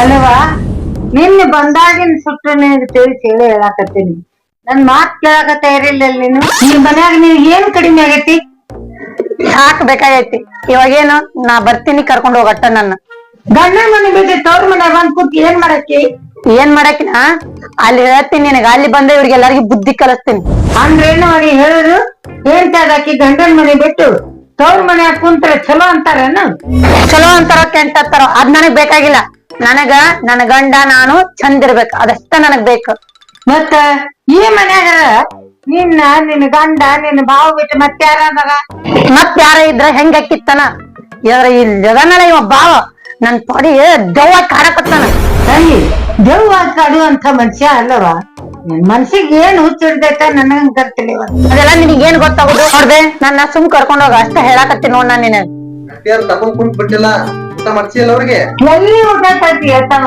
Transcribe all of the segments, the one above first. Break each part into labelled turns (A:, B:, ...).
A: ಅಲ್ವಾ ನಿನ್ನೆ ಬಂದಾಗಿನ ಸುಟ್ಟು ನಿನಗೆ ತಿಳಿಸಿ ಹೇಳಿ ಹೇಳಾಕತ್ತೀನಿ. ನನ್ ಮಾತ್ ಕೇಳಾಕ ತಯಾರಿಲ್ಲ ನೀನು? ನಿನ್ ಮನ್ಯಾಗ ನೀನ್ ಏನ್ ಕಡಿಮೆ ಆಗೈತಿ?
B: ಸಾಕ್ ಬೇಕಾಗೈತಿ? ಇವಾಗೇನು ನಾ ಬರ್ತೀನಿ ಕರ್ಕೊಂಡ್ ಹೋಗಟ್ಟ ನನ್ನ.
A: ಗಂಡನ ಮನೆ ಬಿಟ್ಟು ತವ್ರ ಮನೆ ಬಂದ್ ಕೂತ್ ಏನ್ ಮಾಡಕ್ಕಿ?
B: ಏನ್ ಮಾಡಕಿನ ಅಲ್ಲಿ ಹೇಳ್ತೀನಿ ನಿನಗ ಅಲ್ಲಿ ಬಂದ ಇವ್ರಿಗೆಲ್ಲರಿಗೂ ಬುದ್ಧಿ ಕಲಿಸ್ತೀನಿ.
A: ಅಂದ್ರೆ ಏನು ಅವ್ರಿಗೆ ಹೇಳುದು? ಏನ್ ತಾದಾಕಿ ಗಂಡನ ಮನೆ ಬಿಟ್ಟು? ತವ್ರ ಮನ್ಯಾಗ ಕುಂತ್ರೆ ಚಲೋ ಅಂತಾರೇನು?
B: ಚಲೋ ಅಂತಾರ ಕೆಂಟ್ ಅಂತಾರ ಅದ್ ನನಗ್ ಬೇಕಾಗಿಲ್ಲ. ನನಗ ನನ್ನ ಗಂಡ ನಾನು ಚಂದ ಇರ್ಬೇಕು. ಅದಷ್ಟ ನನಗ್ ಬೇಕು?
A: ಮತ್ತ ಈ ಮನ್ಯಾಗ ನಿನ್ನ ನಿನ್ನ ಗಂಡ ನಿನ್ನ ಭಾವ ಬಿಟ್ಟು ಮತ್ತೆ ಯಾರ
B: ಮತ್ ಯಾರ ಇದ್ರ ಹೆಂಗ ಅಕ್ಕಿತ್ತನ? ಇದ್ರ ಇಲ್ ಜಗನಲ್ಲ ಇವ ಬಾವ. ನನ್ ಪಡಿ ದೆವ್ವ ಕಾಡಕತ್ತಾನ.
A: ದೆವ್ವ ಕಾಡುವಂತ ಮನುಷ್ಯ ಅಲ್ಲವ. ನಿನ್ ಮನ್ಸಿಗೆ ಏನ್ ಹುಚ್ಚಿಡ್ದೈತ ನನಗಂಗ್ ಗೊತ್ತಿಲ್ಲ
B: ಅದೆಲ್ಲ ನಿನಗೆ ಏನ್ ಗೊತ್ತಾಗುದು? ನೋಡ್ದೆ ನನ್ನ ಸುಮ್ ಕರ್ಕೊಂಡ್ ಹೋಗ ಅಷ್ಟ ಹೇಳಾಕತ್ತೀನಿ ನೋಡ್ ನಾನ್ ನಿನಗ್.
C: ಅತ್ತಿಯಾರ್ ತಕೊಂಡ್ ಕುಂತ್ ಬಿಟ್ಟಿಲ್ಲ ಊಟ ಮಾಡ್ಸಿಲ್ಲ ಅವ್ರಿಗೆ?
A: ಎಲ್ಲಿ ಊಟ ಕಟ್ಟಿ ಹೇಳ್ತಾವ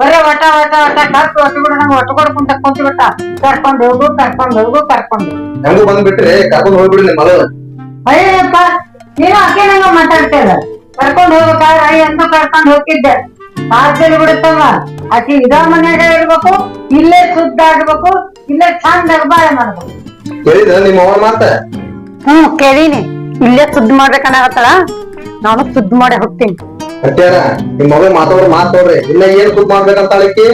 A: ಬರೇ ಒಟ ಒಟ ಒಟ ಕಟ್ಟು ಒಟ್ಟು ಬಿಡ ನಂಗೆ ಒಟ್ಟು ಕೊಡ್ಕೊಂಡ ಕುಂತ ಬಿಟ್ಟ. ಕರ್ಕೊಂಡ್ ಹೋಗು ಕರ್ಕೊಂಡ್ ಹೋಗು ಕರ್ಕೊಂಡು ಹೋಗು.
C: ಬಂದ್ಬಿಟ್ರೆ ಕರ್ಕೊಂಡ್ ಹೋಗ್ಬಿಡಿ ನಿಮ್ಮ ಮಗಳು
A: ಅಯ್ಯಪ್ಪ ನೀನು ಅಕ್ಕಿ ನಂಗ ಮಾತಾಡ್ತೇಳ ಕರ್ಕೊಂಡ್ ಹೋಗ್ಬೇಕಾದ್ರೆ ಅಯ್ಯ ಅಂತ ಕರ್ಕೊಂಡ್ ಹೋಗಿದ್ದೆ ಸಾಧ್ಯ ಬಿಡುತ್ತಲ್ಲ ಆಕಿ ಇದ ಮನ್ಯಾಗ ಇರ್ಬೇಕು ಇಲ್ಲೇ ಶುದ್ಧ ಆಗ್ಬೇಕು ಇಲ್ಲೇ ಚಂದ ಬಾಳೆ ಮಾಡ್ಬೇಕು.
C: ಕೇಳಿದ ನಿಮ್ಮ ಅವ್ವ ಮಾತ?
B: ಹ್ಮ್ ಕೇಳೀನಿ. ಇಲ್ಲೇ ಸುದ್ದಿ ಮಾಡ್ಬೇಕನ್ನಾಗತ್ತಲ್ಲ ನಾನು ಸುದ್ದಿ ಮಾಡಿ ಹೋಗ್ತೀನಿ.
C: ಅತ್ತಿಯಾರ ನಿಮ್ ಮಗ ಮಾತಾಡೋ ಮಾತಾಡ್ರಿ ಇಲ್ಲ ಏನ್ ಸುದ್ದಿ ಮಾಡ್ಬೇಕಂತ ಅಳಕಿ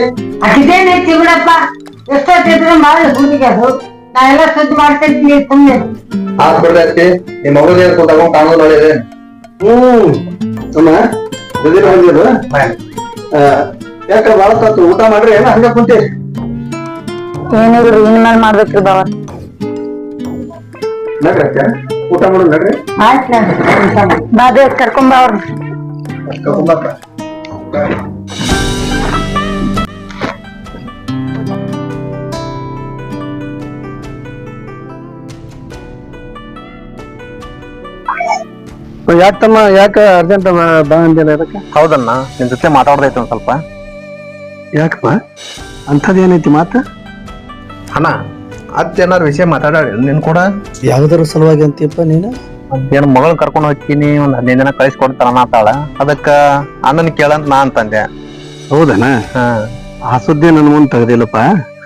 A: ಅದಿದೇನೆ ಬಿಡಪ್ಪ ಎಷ್ಟೊತ್ತಿದ್ರೆ ಮಾಡಿ ಹುಡುಗಿ ಅದು. ನಾ ಎಲ್ಲ ಸುದ್ದಿ ಮಾಡ್ತಿರ್ತೀನಿ ಸುಮ್ಮನೆ
C: ಆತ್ ಬಿಡ್ರಿ ಅತ್ತಿ. ನಿಮ್ ಮಗಳು ಏನ್ ಕುಂತ ಕಾಣೋದು ನೋಡಿದ್ರೆ
D: ಹ್ಮ್ ಅಮ್ಮ ಬಂದಿದ್ರು ಬಂದಿರು ಯಾಕ ಬಾಳ ತಾತು ಊಟ ಮಾಡ್ರಿ ಏನ ಹಂಗ ಕುಂತೀರಿ
B: ಏನಿಲ್ರಿ ಇನ್ಮೇಲ್ ಮಾಡ್ಬೇಕ್ರಿ ಬಾವ.
D: ನಡ್ರಿ ಅಕ್ಕ ಊಟ ಮಾಡೋದು ನಡ್ರಿ?
A: ಆಯ್ತು
B: ಬಾದೆ ಕರ್ಕೊಂಡ್ ಬಾ ಅವ್ರನ್ನ
D: ಕರ್ಕೊಂಬರ್ತ. ಯಾಕ್ ತಮ್ಮ ಯಾಕ ಅರ್ಜೆಂಟ್ ಬಾ ಅಂದಿಲ್ಲ ಇದಕ್ಕೆ?
C: ಹೌದಣ್ಣ ನಿನ್ ಜೊತೆ ಮಾತಾಡ್ದೈತೆ ಒಂದ್ ಸ್ವಲ್ಪ.
D: ಯಾಕಪ್ಪ ಅಂಥದ್ದೇನೈತಿ ಮಾತು?
C: ಅಣ್ಣ ಅತ್ ಏನಾರ ವಿಷಯ ಮಾತಾಡಾಡಿ ನಿನ್ ಕೂಡ?
D: ಯಾವ್ದಾರ ಸಲುವಾಗಿ ಅಂತೀಯಪ್ಪ ನೀನು?
C: ಏನ್ ಮಗಳ್ ಕರ್ಕೊಂಡು ಹೋಗ್ತೀನಿ ಒಂದ್ ಹದಿನೈದು ದಿನ ಕಳಿಸ್ಕೊಡ್ತಾರಣ್ಣ ಅಂತಾಳ ಅದಕ್ಕ ಅಣ್ಣನ ಕೇಳಂತ ನಾ ಅಂತಂದೆ.
D: ಹೌದನ
C: ಹಾ.
D: ಆ ಸುದ್ದಿ ನನ್ನ ಮುಂದೆ ತೆಗ್ದಿಲ್ಲಪ್ಪ.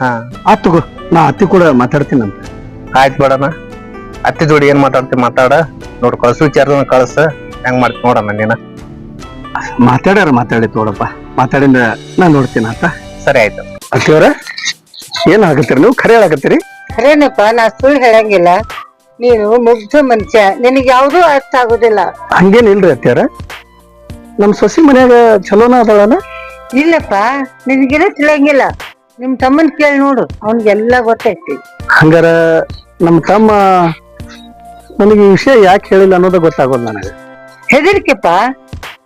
C: ಹಾ.
D: ಆತ್ ತಗೋ ನಾ ಅತ್ತಿ ಕೂಡ ಮಾತಾಡ್ತೀನಂತ.
C: ಆಯ್ತು ಬೇಡಣ್ಣ. ಅತ್ತಿ ಜೋಡಿ ಏನ್ ಮಾತಾಡ್ತಿ ಮಾತಾಡ. ನೋಡ್ ಕಳ್ಸು ವಿಚಾರ ಕಳ್ಸ. ಹೆಂಗ್ ಮಾಡ್ತಿ ನೋಡಮ್ಮ ನೀನ
D: ಮಾತಾಡ್ಯಾರ ಮಾತಾಡಿ ನೋಡಪ್ಪ ಮಾತಾಡಿಂದ ನಾ ನೋಡ್ತೀನಿ ಅಂತ
C: ಸರಿ ಆಯ್ತು.
D: ಅತ್ತಿಯವ್ರ ಏನ್ ಆಗತ್ತೀರಿ ನೀವು? ಖರೆ ಆಗತ್ತೀರಿ
A: ಖರೇನಪ್ಪ ನಾ ಸುಳ್ಳು ಹೇಳಂಗಿಲ್ಲ. ನೀನು ಮುಗ್ಧ ಮನುಷ್ಯ. ನಿನಗೆ ಯಾವುದೂ ಅರ್ಥ ಆಗುದಿಲ್ಲ.
D: ಹಂಗೇನ್ ಇಲ್ರಿ ಅತ್ತಿಯವ್ರ? ನಮ್ ಸೊಸಿ ಮನ್ಯಾಗ ಚಲೋನ ಅದಾಳನ?
A: ಇಲ್ಲಪ್ಪ ನಿನಗೇನ ತಿಳಿಯಂಗಿಲ್ಲ. ನಿಮ್ ತಮ್ಮನ್ ಕೇಳಿ ನೋಡು ಅವನಿಗೆಲ್ಲ ಗೊತ್ತೈತಿ.
D: ಹಂಗಾರ ನಮ್ ತಮ್ಮ ನನಗೆ ಈ ವಿಷಯ ಯಾಕೆ ಹೇಳಿಲ್ಲ ಅನ್ನೋದು ಗೊತ್ತಾಗೋದು ನನಗೆ.
A: ಹೆದರಿಕೆಪ್ಪ?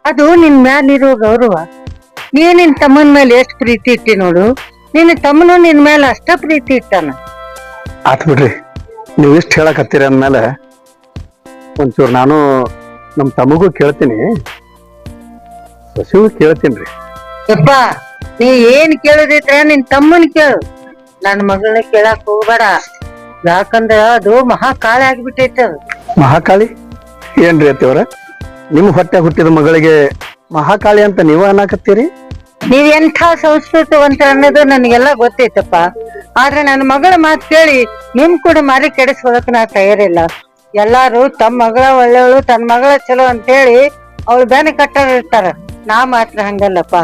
A: ಅದು ನಿನ್ ಮ್ಯಾಲಿರೋ ಗೌರವ. ನೀ ನಿನ್ ತಮ್ಮನ ಮೇಲೆ ಎಷ್ಟು ಪ್ರೀತಿ ಇಟ್ಟಿ ನೋಡು. ನಿನ್ನ ತಮ್ಮನು ನಿನ್ ಮೇಲೆ ಅಷ್ಟ ಪ್ರೀತಿ ಇಟ್ಟಾನ.
D: ಆತ್ ಬಿಡ್ರಿ. ನೀವು ಇಷ್ಟು ಹೇಳಕತ್ತೀರಿ ಅಂದ್ಮೇಲೆ ಒಂಚೂರು ನಾನು ನಮ್ಮ ತಮ್ಮಗೂ ಕೇಳ್ತೀನಿ. ಸಸಿಗೂ ಕೇಳ್ತೀನಿ ರೀ.
A: ಯಪ್ಪ ನೀ ಏನ್ ಕೇಳೋದಿದ್ರೆ ನಿನ್ ತಮ್ಮನ ಕೇಳು. ನನ್ನ ಮಗಳನ್ನ ಕೇಳಕ್ ಹೋಗ್ಬೇಡ. ಯಾಕಂದ್ರ ಅದು ಮಹಾಕಾಳಿ ಆಗ್ಬಿಟ್ಟೈತೆ ಅದು.
D: ಮಹಾಕಾಳಿ? ಏನ್ರಿ ಅತ್ತಿಯವ್ರ ನಿಮ್ ಹೊಟ್ಟೆ ಹುಟ್ಟಿದ ಮಗಳಿಗೆ ಮಹಾಕಾಳಿ ಅಂತ ನೀವ ಅನ್ನಾಕತ್ತೀರಿ?
A: ನೀವ್ ಎಂಥ ಸಂಸ್ಕೃತವಂತ ಅನ್ನೋದು ನನಗೆಲ್ಲ ಗೊತ್ತೈತಪ್ಪ. ಆದ್ರೆ ನನ್ನ ಮಗಳ ಮಾತು ಕೇಳಿ ನಿಮ್ ಕೂಡ ಮಾರಿ ಕೆಡಿಸ್ಕೊಳಕ್ ನಾ ತಯಾರಿಲ್ಲ. ಎಲ್ಲಾರು ತಮ್ಮ ಮಗಳ ಒಳ್ಳೆಯವಳು ತನ್ನ ಮಗಳ ಚಲೋ ಅಂತ ಹೇಳಿ ಅವಳು ಬೆನ್ನ ಕಟ್ಟೋರಿರ್ತಾರ ನಾ ಮಾತ್ರ ಹಂಗಲ್ಲಪ್ಪ.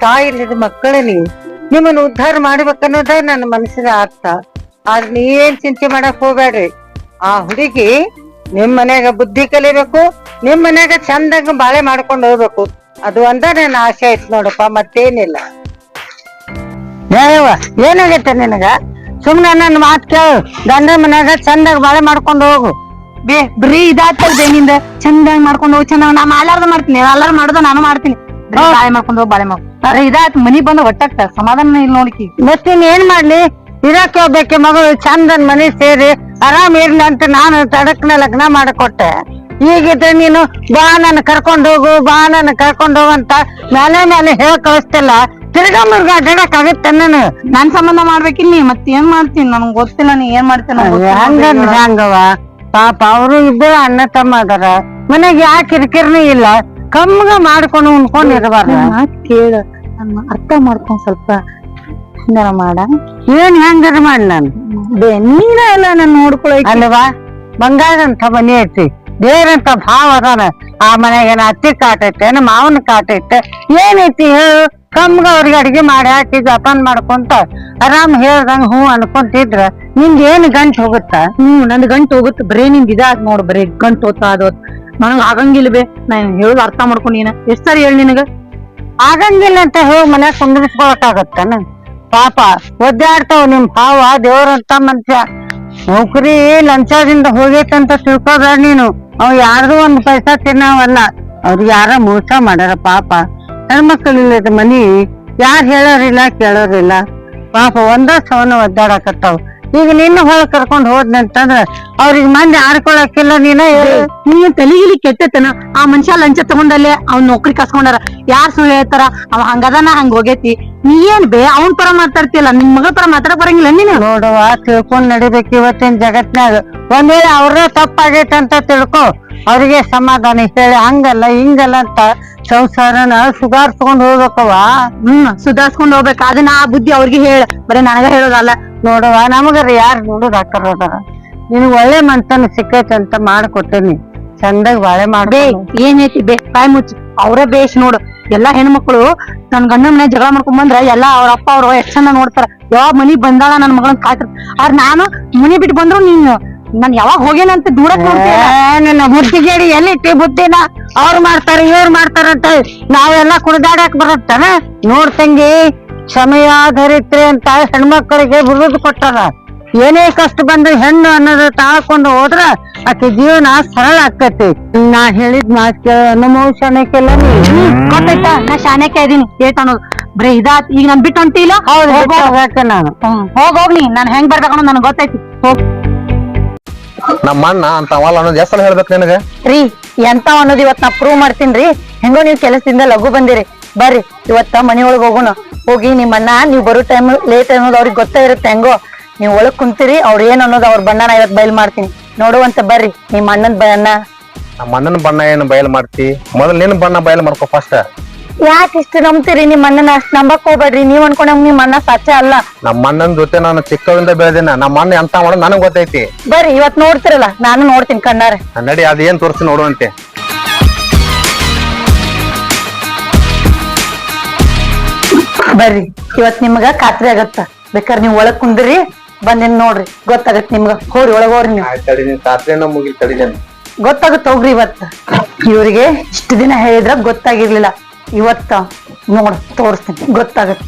A: ತಾಯಿ ಮಕ್ಕಳ ನೀವು. ನಿಮ್ಮನ್ನ ಉದ್ಧಾರ ಮಾಡ್ಬೇಕನ್ನೋದ ನನ್ನ ಮನಸ್ಸಿನ ಅರ್ಥ. ಆದ್ರೆ ನೀವೇನ್ ಚಿಂತೆ ಮಾಡಕ್ ಹೋಗ್ಬೇಡ್ರಿ. ಆ ಹುಡುಗಿ ನಿಮ್ ಮನ್ಯಾಗ ಬುದ್ಧಿ ಕಲಿಬೇಕು, ನಿಮ್ ಮನ್ಯಾಗ ಚಂದಂಗ ಬಾಳೆ ಮಾಡ್ಕೊಂಡು ಹೋಗ್ಬೇಕು. ಅದು ಅಂದ ನನ್ನ ಆಸೆ ಐತ್ ನೋಡಪ್ಪ, ಮತ್ತೇನಿಲ್ಲ. ಯಾವ ಏನಾಗೈತೆ ನಿನಗ? ಸುಮ್ನೆ ನನ್ನ ಮಾತ್ ಕೇಳು ಗಂಡ ಮನ್ಯಾಗ ಚಂದಾಗ ಬಾಳೆ ಮಾಡ್ಕೊಂಡು ಹೋಗು.
B: ಬೇ, ಬರೀ ಇದಾಗ್ತದೆ ನಿಂದ. ಚಂದಾಗಿ ಮಾಡ್ಕೊಂಡು ಹೋಗಿ ಚಂದ ನಾ ಮಾಡ್ಲಾರ್ದ ಮಾಡ್ತೀನಿ ಎಲ್ಲಾರು ಮಾಡೋದು ನಾನು ಮಾಡ್ತೀನಿ. ಬಾಳೆ ಮಾಡ್ಕೊಂಡು ಹೋಗಿ, ಬಾಳೆ ಅರೆ ಇದಾಯ್ತು ಮನಿ ಬಂದು ಒಟ್ಟಾಗ್ತ, ಸಮಾಧಾನ ಇಲ್ಲ ನೋಡ್ಕಿ.
A: ಮತ್ತಿನ್ ಏನ್ ಮಾಡ್ಲಿ? ಇರಕ್ಕೆ ಹೋಗ್ಬೇಕೆ ಮಗಳು ಚಂದನ್ ಮನೆ ಸೇರಿ ಆರಾಮ್ ಇರ್ಲಿ ಅಂತ ನಾನು ತಡಕ್ನ ಲಗ್ನ ಮಾಡಿಕೊಟ್ಟೆ. ಈಗಿದ್ರೆ ನೀನು ಬಾ ನನ್ನ ಕರ್ಕೊಂಡು ಹೋಗು ಬಾ ನನ್ನ ಕರ್ಕೊಂಡು ಹೋಗು ಅಂತ ಮೇಲೆ ಮೇಲೆ ಹೇಳ ಕಳಿಸ್ತಿಲ್ಲ ತಿರ್ಗಾ ಮುರ್ಗ ಅಡ್ಡಾಡಕ್ ಆಗತ್ತೆ ನಾನು.
B: ನನ್ ಸಂಬಂಧ ಮಾಡ್ಬೇಕಿಲ್ ನೀ ಮತ್ ಏನ್ ಮಾಡ್ತೀನಿ? ನನ್ಗ್ ಗೊತ್ತಿಲ್ಲ ನೀ ಏನ್ ಮಾಡ್ತೀನಿ
A: ಹಂಗ ಹಂಗವ ಪಾಪ ಅವರು ಇಬ್ಬರು ಅಣ್ಣ ತಮ್ಮ ಅದಾರ. ಮನೆಗೆ ಯಾಕೆ ಕಿರಿಕಿರಿನೂ ಇಲ್ಲ. ಕಮ್ಮಗ ಮಾಡ್ಕೊಂಡು ಉಣ್ಕೊಂಡು ಇರಬಾರ್ದು.
B: ಕೇಳ. ಅರ್ಥ ಮಾಡ್ಕೊಂಡ್ ಸ್ವಲ್ಪ ಹಿಂಗಾರ ಮಾಡ?
A: ಏನ್ ಹೆಂಗಾರ ಮಾಡಿ ನಾನು?
B: ನೀನ ಎಲ್ಲ ನಾನು ನೋಡ್ಕೊಳಕ್
A: ಅಲ್ವಾ? ಬಂಗಾರಂತ ಮನಿ ಐತಿ. ದೇವ್ರಂತ ಭಾವ ಅದಾನ. ಆ ಮನೆಗೆ ಏನ ಅತ್ತಿ ಕಾಟೈತೆ ಏನ ಮಾವನ ಕಾಟೈತೆ. ಏನೈತಿ ಹೇಳು? ಕಮ್ಗ ಅವ್ರಿಗೆ ಅಡಿಗೆ ಮಾಡಿ ಹಾಕಿ ಜಪಾನ್ ಮಾಡ್ಕೊಂತ ಆರಾಮ್ ಹೇಳ್ದಂಗ ಹ್ಞೂ ಅನ್ಕೊಂತಿದ್ರ ನಿಂದ ಏನ್ ಗಂಟ್ ಹೋಗುತ್ತ?
B: ಹ್ಮ್ ನಂದ್ ಗಂಟು ಹೋಗುತ್ತೆ. ಬರೇ ನಿಂದ್ ಇದಾಗ್ ನೋಡ್ ಬರೇ ಗಂಟು ಹೋತ. ಅದೋತ್ ನನಗ್ ಆಗಂಗಿಲ್ಲ ಬೇ. ನಾನು ಹೇಳುದು ಅರ್ಥ ಮಾಡ್ಕೊಂಡ್ ನೀನ. ಎಷ್ಟ್ ಸರಿ ಹೇಳಿ ನಿನಗ?
A: ಆಗಂಗಿಲ್ಲ ಅಂತ ಹೇಳಿ ಮನ್ಯಾಗ ಕುಂದಿರ್ಸ್ಕೊಳಕಾಗತ್ತನ ಪಾಪ ಒದ್ದಾಡ್ತಾವ ನಿಮ್ ಭಾವ ದೇವ್ರಂತ ಮನುಷ್ಯ. ನೌಕರಿ ಲಂಚದಿಂದ ಹೋಗೈತಂತ ತಿಳ್ಕೊಬೇಡ ನೀನು. ಅವ್ ಯಾರ್ದು ಒಂದ್ ಪೈಸಾ ತಿನ್ನವಲ್ಲ. ಅವ್ರಿಗೆ ಯಾರ ಮೋಸ ಮಾಡ್ಯಾರ ಪಾಪ. ಹೆಣ್ಮಕ್ಳಿಲ್ಲದ ಮನಿ ಯಾರ್ ಹೇಳೋರಿಲ್ಲ, ಕೇಳೋರಿಲ್ಲ. ಪಾಪ ಒಂದ ಸವನ ಒದ್ದಾಡಕತ್ತಾವ. ಈಗ ನಿನ್ನ ಹೊಳ ಕರ್ಕೊಂಡ್ ಹೋದ್ನಂತಂದ್ರ ಅವ್ರಿಗೆ ಮಂದಿ ಆಡ್ಕೊಳಕಿಲ್ಲ ನೀನ
B: ನೀನ್ ತಲಿಗಿಲಿ ಕೆಟ್ಟತನ ಆ ಮನುಷ್ಯ ಲಂಚ ತಗೊಂಡಲ್ಲೇ ಅವ್ನ ನೌಕರಿ ಕಸ್ಕೊಂಡಾರ. ಯಾರ್ ಸುಳ್ಳು ಹೇಳ್ತಾರ? ಅವ ಹಂಗದನ ಹಂಗ ಹೋಗೇತಿ. ನೀ ಏನ್ ಬೇ ಅವನ್ ಪರ ಮಾತಾಡ್ತಿಲ್ಲ ನಿನ್ ಮಗಳ ಪರ ಮಾತಾಡಕ್ ಬರಂಗಿಲ್ಲ ನೀನು?
A: ನೋಡುವ ತಿಳ್ಕೊಂಡ್ ನಡಿಬೇಕು ಇವತ್ತಿನ ಜಗತ್ನಾಗ ಒಂದ್ ವೇಳೆ ಅವ್ರ ತಪ್ಪಾಗೈತೆ ಅಂತ ತಿಳ್ಕೊ ಅವ್ರಿಗೆ ಸಮಾಧಾನ ಹೇಳಿ. ಹಂಗಲ್ಲ ಹಿಂಗಲ್ಲ ಅಂತ ಸಂಸಾರನ ಸುಧಾರ್ಸ್ಕೊಂಡ್ ಹೋಗ್ಬೇಕವ
B: ಹ್ಮ್, ಸುಧಾರ್ಸ್ಕೊಂಡ್ ಹೋಗ್ಬೇಕ. ಅದನ್ನ ಆ ಬುದ್ಧಿ ಅವ್ರಿಗೆ ಹೇಳ. ಬರೀ ನನಗ ಹೇಳೋದಲ್ಲ.
A: ನೋಡುವ, ನಮಗರ ಯಾರು ನೋಡುದ್ ಹಾಕರೋದಾರ ನಿನಗ್ ಒಳ್ಳೆ ಮನ್ಸನ್ ಸಿಕ್ಕೈತೆ ಅಂತ ಮಾಡ್ಕೊಟ್ಟೇನಿ ಚಂದಾಗ ಬಾಳೆ ಮಾಡ್ಬೇ
B: ಏನೈತಿ ಬೇ, ಬಾಯ್ ಮುಚ್ಚಿ. ಅವ್ರ ಬೇಷ್ ನೋಡು. ಎಲ್ಲಾ ಹೆಣ್ಮಕ್ಳು ನನ್ ಗಂಡ ಮನೆ ಜಗಳ ಮಾಡ್ಕೊಂಡ್ ಬಂದ್ರ ಎಲ್ಲಾ ಅವ್ರ ಅಪ್ಪ, ಅವ್ರ ಎಷ್ಟ್ ಚಂದ ನೋಡ್ತಾರ. ಯಾವ ಮನಿ ಬಂದಾಳ ನನ್ ಮಗಳನ್ ಕಾಯ್ತಾರ ಆದ್ರ ನಾನು ಮನಿ ಬಿಟ್ಟು ಬಂದ್ರು ನೀನು. ನಾನ್ ಯಾವಾಗ ಹೋಗೇನಂತ ದೂರ
A: ನನ್ನ ಬುದ್ಧಿಗೇಡಿ ಎಲ್ಲಿಟ್ಟಿ ಬುದ್ಧಿನ? ಅವ್ರ ಮಾಡ್ತಾರ ಇವ್ರು ಮಾಡ್ತಾರ ಅಂತ ನಾವೆಲ್ಲ ಕುಣಿದಾಡಕ್ ಬರುತ್ತನ? ನೋಡ್ ತಂಗಿ ಸಮಯಾಧರಿತ್ರಿ ಅಂತ ಹೆಣ್ಮಕ್ಳಿಗೆ ಬಿರುದು ಕೊಟ್ಟಾರ ಏನೇ ಕಷ್ಟ ಬಂದ್ರೆ ಹೆಣ್ಣು ಅನ್ನೋದು ತಾಳ್ಕೊಂಡು ಹೋದ್ರ ಆಕೆ ಜೀವನ ಸರಳ ಆಕತಿ ನಾ ಹೇಳಿದ್ ಮಾತ್ ಕೇಳ ಅನುಮೋಷಣಕ್ಕೆಲ್ಲ ನೀ.
B: ಗೊತ್ತಾಯ್ತಾ? ನಾ ಶಾಣಕ್ಕೆ ಇದೀನಿ ಏಟ್ ಅನ್ನೋದು. ಬರೀ ಇದಾತ್ ಈಗ ನಾನ್ ಬಿಟ್ಟು ಹೊಂಟಿಲ್ಲ?
A: ಹೌದು ನಾನು.
B: ಹೋಗ್ ಹೋಗ್ನಿ ನಾನ್ ಹೆಂಗ್ ಬರ್ಬೇಕು ನನ್ಗೆ ನನಗ್ ಗೊತ್ತೈತಿ ಹೋಗ್.
C: ನಮ್ಮ ಅಣ್ಣ ಅಂತ ಅವಲ್ಲ ಅನ್ನೋದು ಎಷ್ಟು ಸಲ ಹೇಳ್ಬೇಕು ನಿನಗೆ?
B: ರೀ ಎಂತ ಅನ್ನೋದು ಇವತ್ತು ನಾ ಪ್ರೂವ್ ಮಾಡ್ತೀನ್ರಿ. ಹೆಂಗೋ ನೀವು ಕೆಲಸದಿಂದ ಲಘು ಬಂದಿರಿ. ಬರ್ರಿ ಇವತ್ತ ಮನೆ ಒಳಗ್ ಹೋಗೋಣ. ಹೋಗಿ ನಿಮ್ಮ ಅಣ್ಣ ನೀವು ಬರೋ ಟೈಮ್ ಲೇಟ್ ಅನ್ನೋದು ಅವ್ರಿಗೆ ಗೊತ್ತೇ ಇರುತ್ತೆ ಹೆಂಗೋ. ನೀವು ಒಳಗ್ ಕುಂತೀರಿ ಅವ್ರ ಏನ್ ಅನ್ನೋದು ಅವ್ರ ಬಣ್ಣನ ಇವತ್ ಬಯಲ್ ಮಾಡ್ತೀನಿ. ನೋಡುವಂತ ಬರ್ರಿ ನಿಮ್ಮ ಅಣ್ಣನ್ ಬಣ್ಣ.
C: ನಮ್ಮ ಅಣ್ಣನ ಬಣ್ಣ ಏನು ಬಯಲು ಮಾಡ್ತಿ? ಮೊದಲು ನಿನ್ನ ಬಣ್ಣ ಬಯಲು ಮಾಡ್ಕೋ ಫಸ್ಟ್
B: ಯಾಕೆ ಇಷ್ಟು ನಂಬ್ತೀರಿ ನಿಮ್ ಅಣ್ಣನ? ಅಷ್ಟ್ ನಂಬಕ್ ಹೋಗ್ಬೇಡ್ರಿ. ನೀವ್ ಅನ್ಕೊಂಡಂಗ್ ನಿಮ್ ಅಣ್ಣ ಸಾಚೆ ಅಲ್ಲ.
C: ನಮ್ಮ ಅಣ್ಣನ ಜೊತೆ ನಾನು ಚಿಕ್ಕವಿಂದ ಬೆಳೆದಿನ. ನಮ್ಮ ಅಣ್ಣ ಎಂತ ಮಾಡೋದು ನನಗೆ ಗೊತ್ತೈತಿ.
B: ಬರ್ರಿ ಇವತ್ ನೋಡ್ತಿರಲ್ಲ. ನಾನು ನೋಡ್ತೀನಿ ಕಣ್ಣಾರ.
C: ನಡಿ ಅದೇನ್ ತೋರಿಸಿ ನೋಡುವಂತೆ.
B: ಬರ್ರಿ ಇವತ್ ನಿಮ್ಗ ಖಾತ್ರಿ ಆಗತ್ತ. ಬೇಕಾದ್ರೆ ನೀವ್ ಒಳಗ್ ಕುಂದ್ರಿ ಬಂದಿನ್ ನೋಡ್ರಿ. ಗೊತ್ತಾಗತ್ ನಿಮ್ಗ. ಹೋರಿ ಒಳಗ್ ಹೋಗ್ರಿ ನೀವು.
C: ತಡಿ ನೀನ್
B: ಗೊತ್ತಾಗತ್ತ ಹೋಗ್ರಿ ಇವತ್ತ ಇವ್ರಿಗೆ ಇಷ್ಟು ದಿನ ಹೇಳಿದ್ರ ಗೊತ್ತಾಗಿರ್ಲಿಲ್ಲ. ಇವತ್ತ ನೋಡ ತೋರಿಸ್ತೀನಿ. ಗೊತ್ತಾಗತ್ತೆ.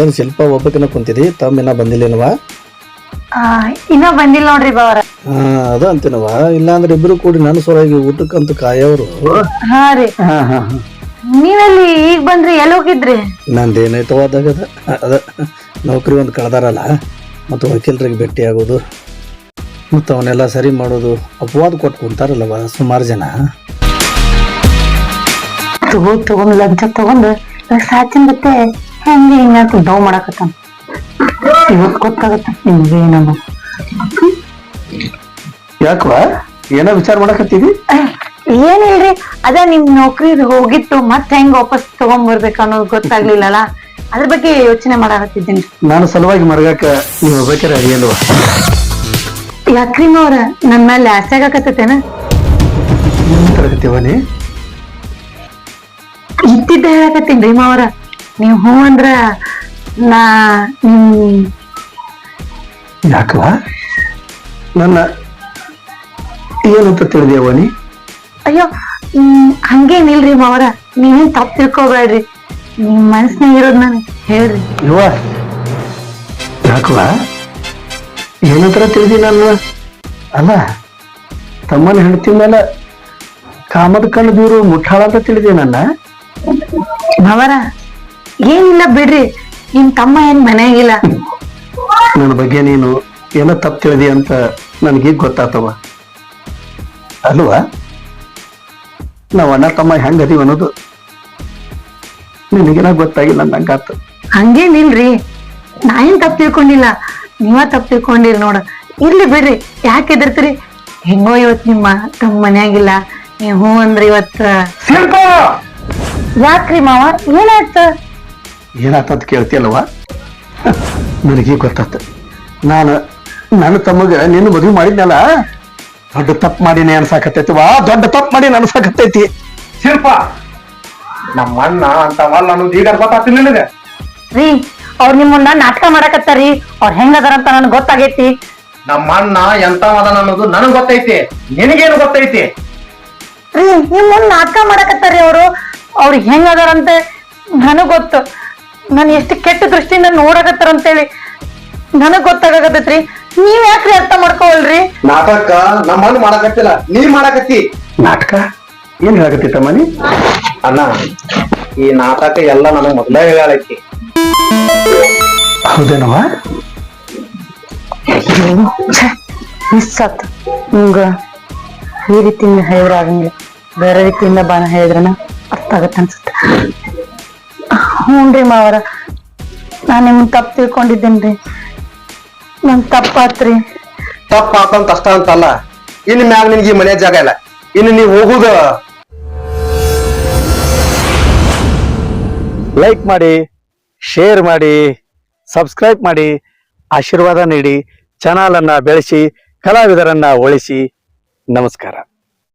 E: ಏನ್ ಶಿಲ್ಪ ಒಬ್ಬಕಿನ ಕುಂತಿದಿ? ತಮ್ಮ ಇನ್ನ ಬಂದಿಲ್ಲೇನವ
B: ಇನ್ನ ಬಂದಿಲ್ಲ ನೋಡ್ರಿ ಬಾವರ.
E: ಹಾ ಅದ ಅಂತೀನವ ಇಲ್ಲಾಂದ್ರೆ ಇಬ್ರು ಕೂಡಿ ನನ್ನ ಸೊಲಾಗಿ ಊಟಕ್ಕಂತ ಕಾಯವರು.
B: ಹಾ ರೀ. ನೀವೆಲ್ಲಿ ಈಗ ಬಂದ್ರಿ ಎಲ್ಲಿ ಹೋಗಿದ್ರಿ?
E: ನಂದೇನೈತವ ಅದಾಗದ? ಅದ ನೌಕರಿ ಒಂದು ಕಳ್ದಾರಲ್ಲ ಮತ್ತು ವಕೀಲರಿಗೆ ಭೇಟಿ ಆಗೋದು ಮತ್ತು ಅವನ್ನೆಲ್ಲ ಸರಿ ಮಾಡೋದು ಅಪವಾದ ಕೊಟ್ಟು ಕುಂತಾರಲ್ಲವ ಸುಮಾರು ಜನ?
B: ತಗೋ ತಗೊಂಡ್ ಲಂಚ ತಗೊಂಡ್ ಸಾಚಿನ ಬತ್ತೆ ಹೆಂಗೆ ಹಿಂಗ ಅಂತ ಡೌ ಮಾಡಕತ್ತಾನ. ಇವತ್ತು ಗೊತ್ತಾಗತ್ತ ನಿಮ್ಗೆ ಏನಮ್ಮ
D: ಯಾಕವ ಏನೋ ವಿಚಾರ ಮಾಡಕತ್ತೀವಿ
B: ಏನಿಲ್ರಿ ಅದ ನಿಮ್ ನೌಕರಿ ಹೋಗಿತ್ತು ಮತ್ ಹೆಂಗ್ ವಾಪಸ್ ತಗೊಂಡ್ ಬರ್ಬೇಕು ಅನ್ನೋದು ಗೊತ್ತಾಗ್ಲಿಲ್ಲಲ್ಲ? ಅದ್ರ ಬಗ್ಗೆ ಯೋಚನೆ ಮಾಡಾಕತ್ತಿದ್ದೀನಿ.
D: ನಾನು ಸಲುವಾಗಿ ಮರಗಾಕ ನೀವು ಹೋಗ್ಬೇಕಾರೆ ಅರಿಯಲ್ವ
B: ಯಾಕ್ರಿ ಅವ್ರ? ನನ್ನ ಮೇಲೆ ಆಸೆ ಆಗಕತ್ತೇನ
D: ತರಗತಿವನಿ
B: ಇದ್ದಿದ್ದ ಹೇಳಕತ್ತೀನಿ ರೀಮಾ ಅವ್ರ. ನೀವು ಹ್ಞೂ ಅಂದ್ರ ನಾ ನಿಮ್
D: ಯಾಕವ ನನ್ನ ಏನಂತ ತಿಳಿದೇವನಿ
B: ಅಯ್ಯೋ ಹ್ಮ್, ಹಂಗೇನಿಲ್ರಿ ಮಾವರ ನೀವೇನ್ ತಪ್ಪು ತಿಳ್ಕೊಬೇಡ್ರಿ. ನಿಮ್ ಮನಸ್ನಾಗ ಇರೋದ್ ನಾನು ಹೇಳ್ರಿ.
D: ಯಾಕವ ಏನಂತರ ತಿಳಿದಿನಲ್ವ ಅಲ್ಲ ತಮ್ಮನ ಹೆಂಡತಿ ಮೇಲೆ ಕಾಮದ ಕಣ್ಣು ದೂರು ಮುಟ್ಟಾಳ ಅಂತ ತಿಳಿದಿ ನನ್ನ?
B: ಏನಿಲ್ಲ ಬಿಡ್ರಿ ನಿಮ್ ತಮ್ಮ ಏನ್ ಮನೆಯಾಗಿಲ್ಲ?
D: ನನ್ನ ಬಗ್ಗೆ ನೀನು ಏನೋ ತಪ್ಪು ತಿಳಿದಿ ಅಂತ ನನಗೀಗ ಗೊತ್ತಾತವ. ಅಲ್ವಾ? ನಾವು ಅಣ್ಣ ತಮ್ಮ ಹೆಂಗ ಅದೀವಿ ಅನ್ನೋದು ನಿನಗೇನ ಗೊತ್ತಾಗಿಲ್ಲ ನಂಗಾತು.
B: ಹಂಗೇನಿಲ್ರಿ ನಾ ಏನ್ ತಪ್ಪು ತಿಳ್ಕೊಂಡಿಲ್ಲ? ನೀವ ತಪ್ಪು ತಿಳ್ಕೊಂಡಿರಿ ನೋಡ. ಇರ್ಲಿ ಬಿಡ್ರಿ. ಯಾಕೆ ಎದಿರ್ತೀರಿ ಹೆಂಗೋ ಇವತ್ ನಿಮ್ಮ ತಮ್ಮ ಮನ್ಯಾಗಿಲ್ಲ. ನೀವ್ ಹ್ಞೂ ಅಂದ್ರಿ ಇವತ್ತ ಯಾಕ್ರಿ ಮಾವ? ಏನಾಯ್ತ?
D: ಏನಾತಂತ ಕೇಳ್ತಿಯಲ್ವ ನನಗೆ ಗೊತ್ತಾತ. ನಾನು ನನ್ನ ತಮ್ಮಗ ನಿನ್ನ ಮದುವೆ ಮಾಡಿದ್ನಲ್ಲ? ದೊಡ್ಡ ತಪ್ಪು ಮಾಡಿ ಅನ್ಸಾಕತ್ತೈತಿ. ವಾ ದೊಡ್ಡ ತಪ್ಪು ಮಾಡಿ ಅನ್ಸಾಕತ್ತೈತಿ.
C: ಶಿಲ್ಪ ನಮ್ಮ ಅಣ್ಣ ಅಂತವಲ್ಲ ಅನ್ನೋದು ಈಗ ಗೊತ್ತಾಗ್ತಿಲ್ಲ ನಿನಗೆ.
B: ರೀ ಅವ್ರ ನಿಮ್ಮನ್ನ ನಾಟಕ ಮಾಡಕತ್ತಾರಿ? ಅವ್ರ ಹೆಂಗದಾರ ಅಂತ ನನ್ಗೆ ಗೊತ್ತಾಗೈತಿ.
C: ನಮ್ಮ ಅಣ್ಣ ಎಂತವದನ ಅನ್ನೋದು ನನಗ್ ಗೊತ್ತೈತಿ. ನಿನಗೇನು ಗೊತ್ತೈತಿ?
B: ರೀ ನಿಮ್ಮನ್ನ ನಾಟಕ ಮಾಡಕತ್ತಾರಿ ಅವರು. ಅವ್ರಿಗೆ ಹೆಂಗದಾರಂತೆ ನನಗ್ ಗೊತ್ತು. ನಾನು ಎಷ್ಟು ಕೆಟ್ಟ ದೃಷ್ಟಿಯಿಂದ ನೋಡಕತ್ತಾರ ಅಂತೇಳಿ ನನಗ್ ಗೊತ್ತಾಗತ್ತೈತ್ರಿ ನೀವ್ ಯಾಕ್ರಿ ಅರ್ಥ ಮಾಡ್ಕೋವಲ್ರಿ
C: ನಾಟಕ ನಮ್ಮ ಅಣ್ಣ ಮಾಡಕತ್ತಿಲ್ಲ. ನೀ ಮಾಡಕತ್ತಿ.
D: ನಾಟಕ? ಏನ್ ಹೇಳಕತ್ತೈತಮ್ಮ ನೀ?
C: ಅಣ್ಣ ಈ ನಾಟಕ ಎಲ್ಲ ನನಗ್ ಮೊದಲೇ ಹೇಳೈತಿ
D: ಹೌದೇನವ
B: ಮಿಸ್ಸಾತ್ ನಿಮ್ಗ ಈ ರೀತಿಯಿಂದ ಹೇಳಿದ್ರೆ ಆಗಂಗಿಲ್ಲ. ಬೇರೆ ರೀತಿಯಿಂದ ಬಾಣ ಹೇಳಿದ್ರನ ಅರ್ಥ ಆಗತ್ತೆ ಅನ್ಸುತ್ತೆ. ಹ್ಞೂನ್ರಿ ಮಾವರ ನಾನು ನಿಮ್ಮ ತಪ್ಪು ತಿಳ್ಕೊಂಡಿದ್ದೇನ್ರಿ. ನನ್ ತಪ್ಪಾತ್ರಿ.
C: ತಪ್ಪ ಆತಂತ ಅಷ್ಟ ಅಂತಲ್ಲ ಇನ್ನು ಮ್ಯಾಗ ನಿನ್ಗೆ ಈ ಮನೆ ಜಾಗ ಇಲ್ಲ. ಇನ್ನು ನೀವು ಹೋಗುದ.
E: ಲೈಕ್ ಮಾಡಿ. ಶೇರ್ ಮಾಡಿ ಸಬ್ಸ್ಕ್ರೈಬ್ ಮಾಡಿ ಆಶೀರ್ವಾದ ನೀಡಿ ಚಾನಲನ್ನು ಬೆಳೆಸಿ ಕಲಾವಿದರನ್ನ ಉಳಿಸಿ. ನಮಸ್ಕಾರ.